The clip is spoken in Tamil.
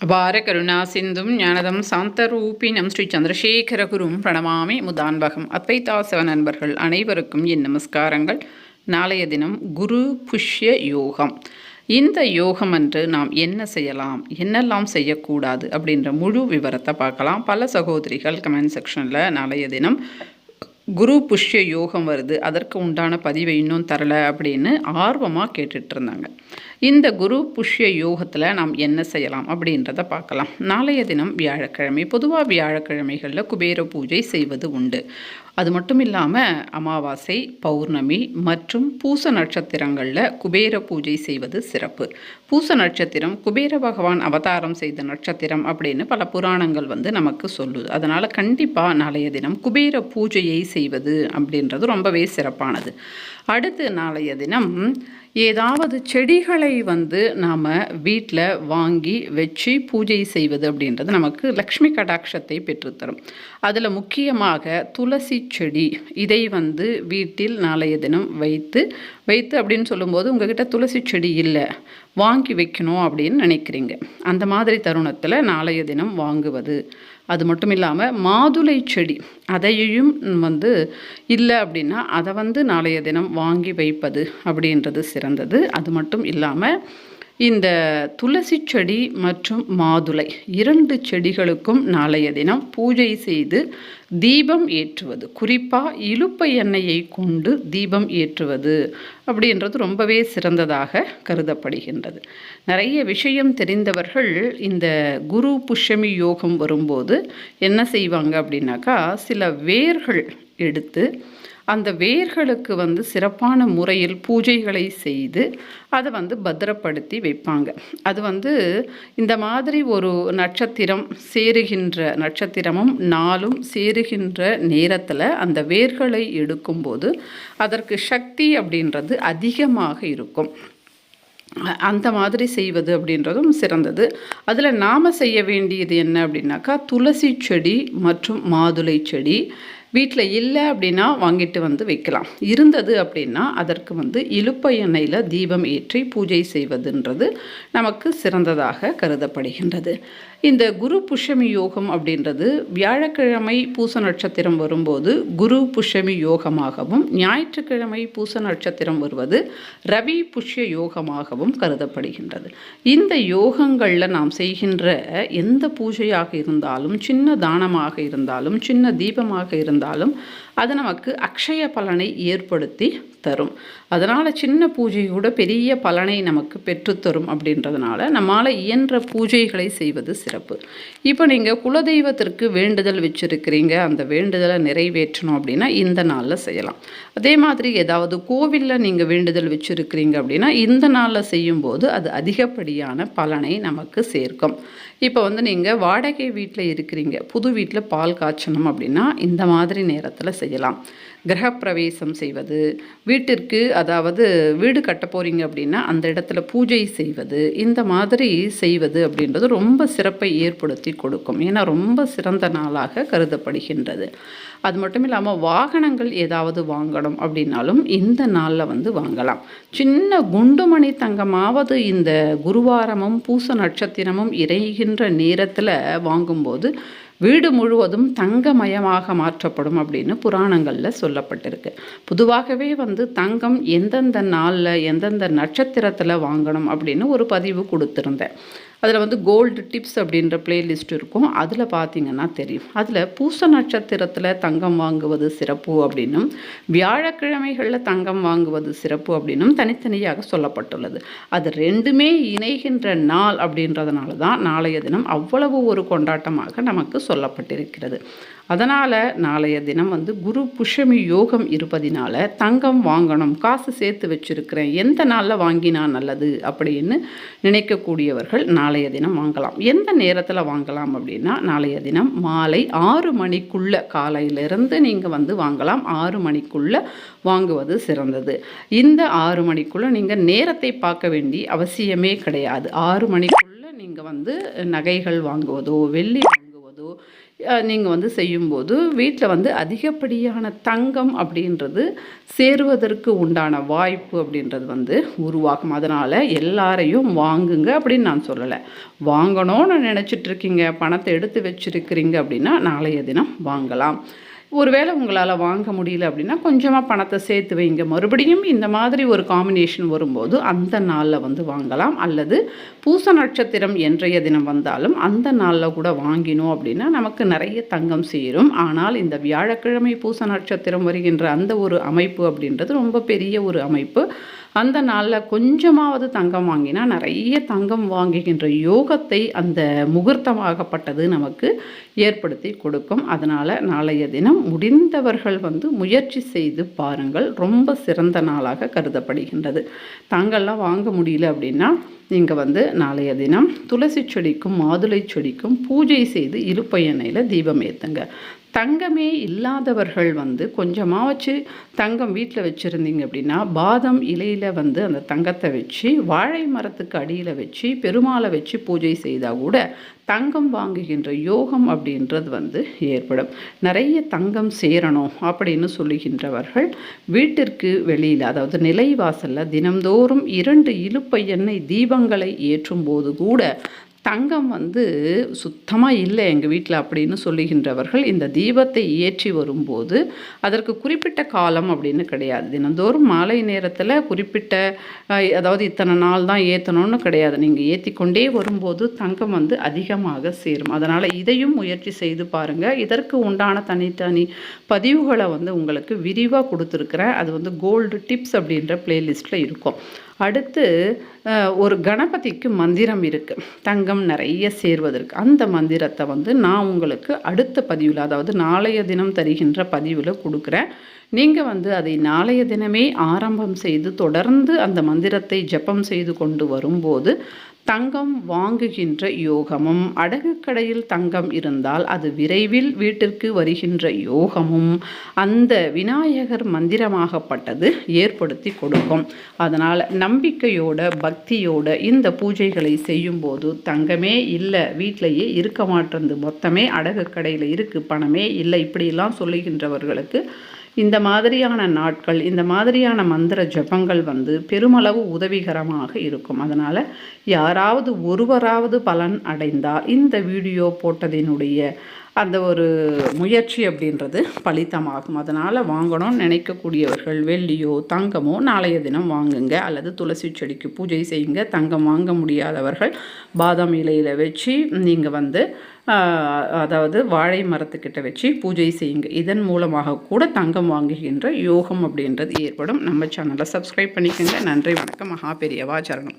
அபார கருணா சிந்தும் ஞானதம் சாந்தரூபினம் ஸ்ரீ சந்திரசேகரகுரும் பிரணமாமி முதான்பகம் அத்வைதாசவ நண்பர்கள் அனைவருக்கும் என் நமஸ்காரங்கள். நாளைய தினம் குரு புஷ்ய யோகம். இந்த யோகம் அன்று நாம் என்ன செய்யலாம்? என்னெல்லாம் செய்யக்கூடாது? அப்படின்ற முழு விவரத்தை பார்க்கலாம். பல சகோதரிகள் கமெண்ட் செக்ஷனில் நாளைய தினம் குரு புஷ்ய யோகம் வருது அதற்கு உண்டான பதிவை இன்னும் தரலை அப்படின்னு ஆர்வமாக கேட்டுட்டு இருந்தாங்க இந்த குரு புஷ்ய யோகத்தில் நாம் என்ன செய்யலாம் அப்படின்றத பார்க்கலாம். நாளைய தினம் வியாழக்கிழமை பொதுவாக வியாழக்கிழமைகளில் குபேர பூஜை செய்வது உண்டு. அது மட்டும் இல்லாமல் அமாவாசை பௌர்ணமி மற்றும் பூச நட்சத்திரங்களில் குபேர பூஜை செய்வது சிறப்பு. பூச நட்சத்திரம் குபேர பகவான் அவதாரம் செய்த நட்சத்திரம் அப்படின்னு பல புராணங்கள் வந்து நமக்கு சொல்லுது. அதனால் கண்டிப்பாக நாளைய தினம் குபேர பூஜையை செய்வது அப்படின்றது ரொம்பவே சிறப்பானது. அடுத்து நாளைய தினம் ஏதாவது செடிகளை வந்து நாம் வீட்டில் வாங்கி வச்சு பூஜை செய்வது அப்படின்றது நமக்கு லக்ஷ்மி கடாட்சத்தை பெற்றுத்தரும். அதில் முக்கியமாக துளசி செடி இதை வந்து வீட்டில் நாளைய தினம் வைத்து வைத்து அப்படின்னு சொல்லும்போது உங்ககிட்ட துளசி செடி இல்லை வாங்கி வைக்கணும் அப்படின்னு நினைக்கிறீங்க. அந்த மாதிரி தருணத்தில் நாளைய தினம் வாங்குவது அது மட்டும் இல்லாமல் மாதுளை செடி அதையும் வந்து இல்லை அப்படின்னா அதை வந்து நாளைய தினம் வாங்கி வைப்பது அப்படின்றது சிறந்தது. அது மட்டும் இல்லாமல் இந்த துளசி செடி மற்றும் மாதுளை இரண்டு செடிகளுக்கும் நாளைய தினம் பூஜை செய்து தீபம் ஏற்றுவது குறிப்பாக இலுப்பை எண்ணெயை கொண்டு தீபம் ஏற்றுவது அப்படின்றது ரொம்பவே சிறந்ததாக கருதப்படுகின்றது. நிறைய விஷயம் தெரிந்தவர்கள் இந்த குரு புஷ்யமி யோகம் வரும்போது என்ன செய்வாங்க அப்படின்னாக்கா சில வேர்கள் எடுத்து அந்த வேர்களுக்கு வந்து சிறப்பான முறையில் பூஜைகளை செய்து அதை வந்து பத்திரப்படுத்தி வைப்பாங்க. அது வந்து இந்த மாதிரி ஒரு நட்சத்திரம் சேருகின்ற நட்சத்திரமும் நாளும் சேருகின்ற நேரத்தில் அந்த வேர்களை எடுக்கும்போது அதற்கு சக்தி அப்படின்றது அதிகமாக இருக்கும். அந்த மாதிரி செய்வது அப்படின்றதும் சிறந்தது. அதில் நாம் செய்ய வேண்டியது என்ன அப்படின்னாக்கா துளசி செடி மற்றும் மாதுளை செடி வீட்டில் இல்லை அப்படின்னா வாங்கிட்டு வந்து வைக்கலாம். இருந்தது அப்படின்னா அதற்கு வந்து இலுப்பை எண்ணெயில் தீபம் ஏற்றி பூஜை செய்வதுன்றது நமக்கு சிறந்ததாக கருதப்படுகின்றது. இந்த குரு புஷமி யோகம் அப்படின்றது வியாழக்கிழமை பூச நட்சத்திரம் வரும்போது குரு புஷமி யோகமாகவும் ஞாயிற்றுக்கிழமை பூச நட்சத்திரம் வருவது ரவி புஷ்ய யோகமாகவும் கருதப்படுகின்றது. இந்த யோகங்களில் நாம் செய்கின்ற எந்த பூஜையாக இருந்தாலும் சின்ன தானமாக இருந்தாலும் சின்ன தீபமாக இருந்தாலும் இருந்தாலும் அது நமக்கு அக்ஷய பலனை ஏற்படுத்தி தரும். அதனால் சின்ன பூஜை கூட பெரிய பலனை நமக்கு பெற்றுத்தரும் அப்படின்றதுனால நம்மால் இயன்ற பூஜைகளை செய்வது சிறப்பு. இப்போ நீங்கள் குலதெய்வத்திற்கு வேண்டுதல் வச்சுருக்கிறீங்க. அந்த வேண்டுதலை நிறைவேற்றணும் அப்படின்னா இந்த நாளில் செய்யலாம். அதே மாதிரி ஏதாவது கோவிலில் நீங்கள் வேண்டுதல் வச்சுருக்கிறீங்க அப்படின்னா இந்த நாளில் செய்யும்போது அது அதிகப்படியான பலனை நமக்கு சேர்க்கும். இப்போ வந்து நீங்கள் வாடகை வீட்டில் இருக்கிறீங்க. புது வீட்டில் பால் காய்ச்சணும் அப்படின்னா இந்த மாதிரி நேரத்தில் செய்யலாம். கிரகப்பிரவேசம் செய்வது வீட்டிற்கு அதாவது வீடு கட்ட போகிறீங்க அப்படின்னா அந்த இடத்துல பூஜை செய்வது இந்த மாதிரி செய்வது அப்படின்றது ரொம்ப சிறப்பை ஏற்படுத்தி கொடுக்கும். ஏன்னா ரொம்ப சிறந்த நாளாக கருதப்படுகின்றது. அது மட்டும் இல்லாமல் வாகனங்கள் ஏதாவது வாங்கணும் அப்படின்னாலும் இந்த நாளில் வந்து வாங்கலாம். சின்ன குண்டுமணி தங்கமாவது இந்த குருவாரமும் பூச நட்சத்திரமும் இறைகின்ற நேரத்தில் வாங்கும்போது வீடு முழுவதும் தங்கமயமாக மாற்றப்படும் அப்படின்னு புராணங்களில் சொல்லப்பட்டிருக்கு. பொதுவாகவே வந்து தங்கம் எந்தெந்த நாளில் எந்தெந்த நட்சத்திரத்தில் வாங்கணும் அப்படின்னு ஒரு பதிவு கொடுத்துருந்தேன். அதில் வந்து கோல்டு டிப்ஸ் அப்படின்ற பிளேலிஸ்ட் இருக்கும். அதில் பார்த்தீங்கன்னா தெரியும். அதில் பூச நட்சத்திரத்தில் தங்கம் வாங்குவது சிறப்பு அப்படின்னும் வியாழக்கிழமைகளில் தங்கம் வாங்குவது சிறப்பு அப்படின்னும் தனித்தனியாக சொல்லப்பட்டுள்ளது. அது ரெண்டுமே இணைகின்ற நாள் அப்படின்றதுனால தான் நாளைய தினம் அவ்வளவு ஒரு கொண்டாட்டமாக நமக்கு சொல்லப்பட்டிருக்கிறது. அதனால் நாளைய தினம் வந்து குரு புஷமி யோகம் இருப்பதினால தங்கம் வாங்கணும் காசு சேர்த்து வச்சுருக்கிறேன் எந்த நாளில் வாங்கினா நல்லது அப்படின்னு நினைக்கக்கூடியவர்கள் நான் நாளைய தினம் வாங்கலாம். எந்த நேரத்தில் வாங்கலாம் அப்படின்னா நாளைய தினம் மாலை ஆறு மணிக்குள்ளே காலையிலிருந்து நீங்கள் வந்து வாங்கலாம். ஆறு மணிக்குள்ளே வாங்குவது சிறந்தது. இந்த ஆறு மணிக்குள்ளே நீங்கள் நேரத்தை பார்க்க வேண்டிய அவசியமே கிடையாது. ஆறு மணிக்குள்ளே நீங்கள் வந்து நகைகள் வாங்குவதோ வெள்ளி வாங்குவதோ நீங்கள் வந்து செய்யும்போது வீட்டில் வந்து அதிகப்படியான தங்கம் அப்படின்றது சேருவதற்கு உண்டான வாய்ப்பு அப்படின்றது வந்து உருவாகும் அதனால் எல்லாரையும் வாங்குங்க அப்படின்னு நான் சொல்லலை. வாங்கணும்னு நினச்சிட்ருக்கீங்க பணத்தை எடுத்து வச்சுருக்கிறீங்க அப்படின்னா நாளைய தினம் வாங்கலாம். ஒருவேளை உங்களால் வாங்க முடியல அப்படின்னா கொஞ்சமாக பணத்தை சேர்த்து வைங்க. மறுபடியும் இந்த மாதிரி ஒரு காம்பினேஷன் வரும்போது அந்த நாளில் வந்து வாங்கலாம். அல்லது பூச நட்சத்திரம் என்றைய தினம் வந்தாலும் அந்த நாளில் கூட வாங்கினோம் அப்படின்னா நமக்கு நிறைய தங்கம் சேரும். ஆனால் இந்த வியாழக்கிழமை பூச நட்சத்திரம் வருகின்ற அந்த ஒரு அமைப்பு அப்படின்றது ரொம்ப பெரிய ஒரு அமைப்பு. அந்த நாளில் கொஞ்சமாவது தங்கம் வாங்கினா நிறைய தங்கம் வாங்குகின்ற யோகத்தை அந்த முகூர்த்தமாகப்பட்டது நமக்கு ஏற்படுத்தி கொடுக்கும். அதனால் நாளைய தினம் முடிந்தவர்கள் வந்து முயற்சி செய்து பாருங்கள். ரொம்ப சிறந்த நாளாக கருதப்படுகின்றது. தாங்கள்லாம் வாங்க முடியல அப்படின்னா நீங்கள் வந்து நாளைய தினம் துளசி செடிக்கும் மாதுளை செடிக்கும் பூஜை செய்து இருப்பயனையில் தீபம் ஏற்றுங்க தங்கமே இல்லாதவர்கள் வந்து கொஞ்சமாக வச்சு தங்கம் வீட்டில் வச்சுருந்தீங்க அப்படின்னா பாதம் இலையில் வந்து அந்த தங்கத்தை வச்சு வாழை மரத்துக்கு அடியில் வச்சு பெருமாளை வச்சு பூஜை செய்தால் கூட தங்கம் வாங்குகின்ற யோகம் அப்படின்றது வந்து ஏற்படும். நிறைய தங்கம் சேரணும் அப்படின்னு சொல்லுகின்றவர்கள் வீட்டிற்கு வெளியில் அதாவது நிலைவாசலில் தினந்தோறும் இரண்டு இழுப்பை எண்ணெய் தீபங்களை ஏற்றும் போது கூட தங்கம் வந்து சுத்தமாக இல்லை எங்கள் வீட்டில் அப்படின்னு சொல்லுகின்றவர்கள் இந்த தீபத்தை ஏற்றி வரும்போது அதற்கு குறிப்பிட்ட காலம் அப்படின்னு கிடையாது. தினந்தோறும் மாலை நேரத்தில் குறிப்பிட்ட அதாவது இத்தனை நாள் தான் ஏற்றணும்னு கிடையாது. நீங்கள் ஏற்றி கொண்டே வரும்போது தங்கம் வந்து அதிகமாக சேரும். அதனால் இதையும் முயற்சி செய்து பாருங்கள் இதற்கு உண்டான தனித்தனி பதிவுகளை வந்து உங்களுக்கு விரிவாக கொடுத்துருக்குறேன். அது வந்து கோல்டு டிப்ஸ் அப்படின்ற பிளேலிஸ்ட்டில் இருக்கும். அடுத்து ஒரு கணபதிக்கு மந்திரம் இருக்குது தங்கம் நிறைய சேர்வதற்கு. அந்த மந்திரத்தை வந்து நான் உங்களுக்கு அடுத்த பதிவில் அதாவது நாளைய தினம் தருகின்ற பதிவில் கொடுக்குறேன். நீங்கள் வந்து அதை நாளைய தினமே ஆரம்பம் செய்து தொடர்ந்து அந்த மந்திரத்தை ஜப்பம் செய்து கொண்டு வரும்போது தங்கம் வாங்குகின்ற யோகமும் அடகு கடையில் தங்கம் இருந்தால் அது விரைவில் வீட்டிற்கு வருகின்ற யோகமும். அந்த விநாயகர் மந்திரமாகப்பட்டது ஏற்படுத்தி கொடுக்கும். அதனால் நம்பிக்கையோட பக்தியோட இந்த பூஜைகளை செய்யும்போது தங்கமே இல்லை வீட்டிலையே இருக்க மாட்டேறது மொத்தமே அடகு கடையில் இருக்குது பணமே இல்லை இப்படிலாம் சொல்லுகின்றவர்களுக்கு இந்த மாதிரியான நாட்கள் இந்த மாதிரியான மந்திர ஜபங்கள் வந்து பெருமளவு உதவிகரமாக இருக்கும். அதனால் யாராவது ஒருவராவது பலன் அடைந்தால் இந்த வீடியோ போட்டதினுடைய அந்த ஒரு முயற்சி அப்படின்றது பலித்தமாகும். அதனால் வாங்கணும்னு நினைக்கக்கூடியவர்கள் வெள்ளியோ தங்கமோ நாளைய தினம் வாங்குங்க. அல்லது துளசி செடிக்கு பூஜை செய்யுங்க. தங்கம் வாங்க முடியாதவர்கள் பாதாம் இலையில் வச்சு நீங்கள் வந்து அதாவது வாழை மரத்துக்கிட்ட வச்சு பூஜை செய்யுங்க. இதன் மூலமாக கூட தங்கம் வாங்குகின்ற யோகம் அப்படின்றது ஏற்படும். நம்ம சேனலை சப்ஸ்கிரைப் பண்ணிக்கோங்க. நன்றி வணக்கம். மகா பெரியவா சரணம்.